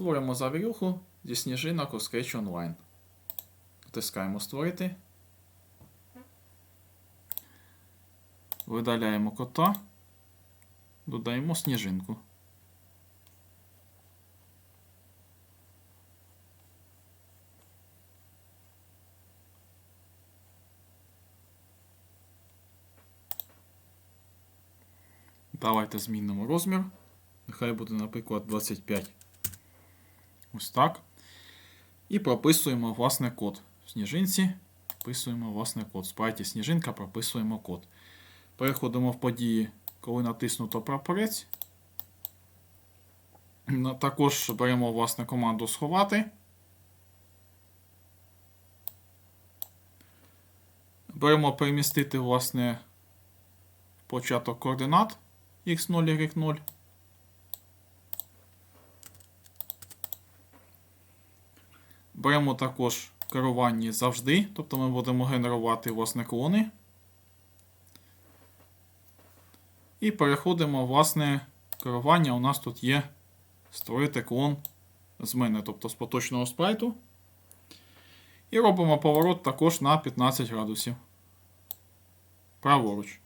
Створимо завірюху зі сніжинок у Scratch Online. Натискаємо Створити. Видаляємо кота. Додаємо сніжинку. Давайте змінимо розмір. Нехай буде, наприклад, 25. Ось так. І прописуємо власне код. В сніжинці прописуємо власне код. В спайті сніжинка прописуємо код. Переходимо в події, коли натиснуто прапорець. Також беремо власне команду сховати. Беремо перемістити власне початок координат x0, y0. Беремо також в керуванні завжди, тобто ми будемо генерувати власне клони. І переходимо, власне, керування. У нас тут є створити клон з мене, тобто з поточного спрайту. І робимо поворот також на 15 градусів. Праворуч.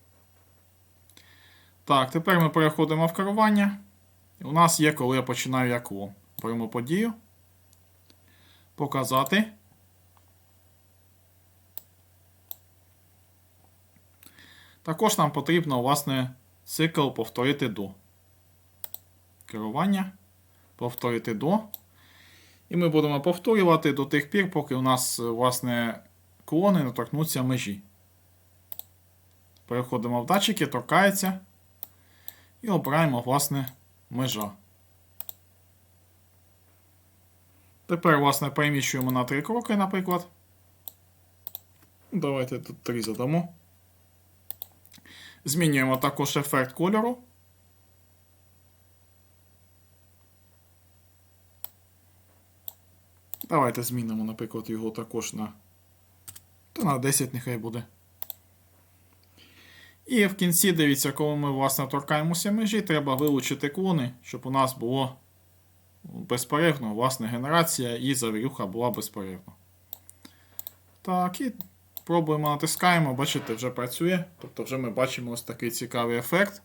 Так, тепер ми переходимо в керування. У нас є, коли я починаю як клон. Беремо подію. Показати. Також нам потрібно, власне, цикл повторити до. Керування. Повторити до. І ми будемо повторювати до тих пір, поки у нас, власне, клони не торкнуться межі. Переходимо в датчики, торкається. І обираємо, власне, межа. Тепер, власне, переміщуємо на три кроки, наприклад. Давайте тут три задамо. Змінюємо також ефект кольору. Давайте змінимо, наприклад, його також на. Та на 10 нехай буде. І в кінці, дивіться, коли ми, власне, торкаємося межі, треба вилучити клони, щоб у нас було безперервно, власне, генерація і завірюха була безперервна. Так, і пробуємо, натискаємо, бачите, вже працює. Тобто вже ми бачимо ось такий цікавий ефект.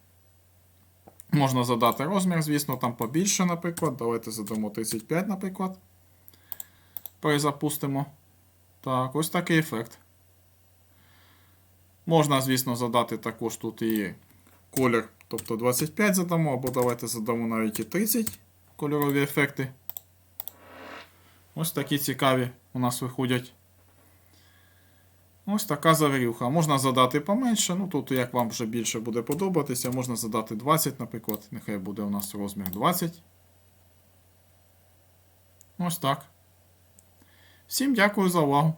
Можна задати розмір, звісно, там побільше, наприклад. Давайте задамо 35, наприклад. Перезапустимо. Так, ось такий ефект. Можна, звісно, задати також тут і колір, тобто 25 задамо, або давайте задамо навіть і 30 кольорові ефекти. Ось такі цікаві у нас виходять. Ось така завірюха. Можна задати поменше, ну тут як вам вже більше буде подобатися, можна задати 20, наприклад. Нехай буде у нас розмір 20. Ось так. Всім дякую за увагу.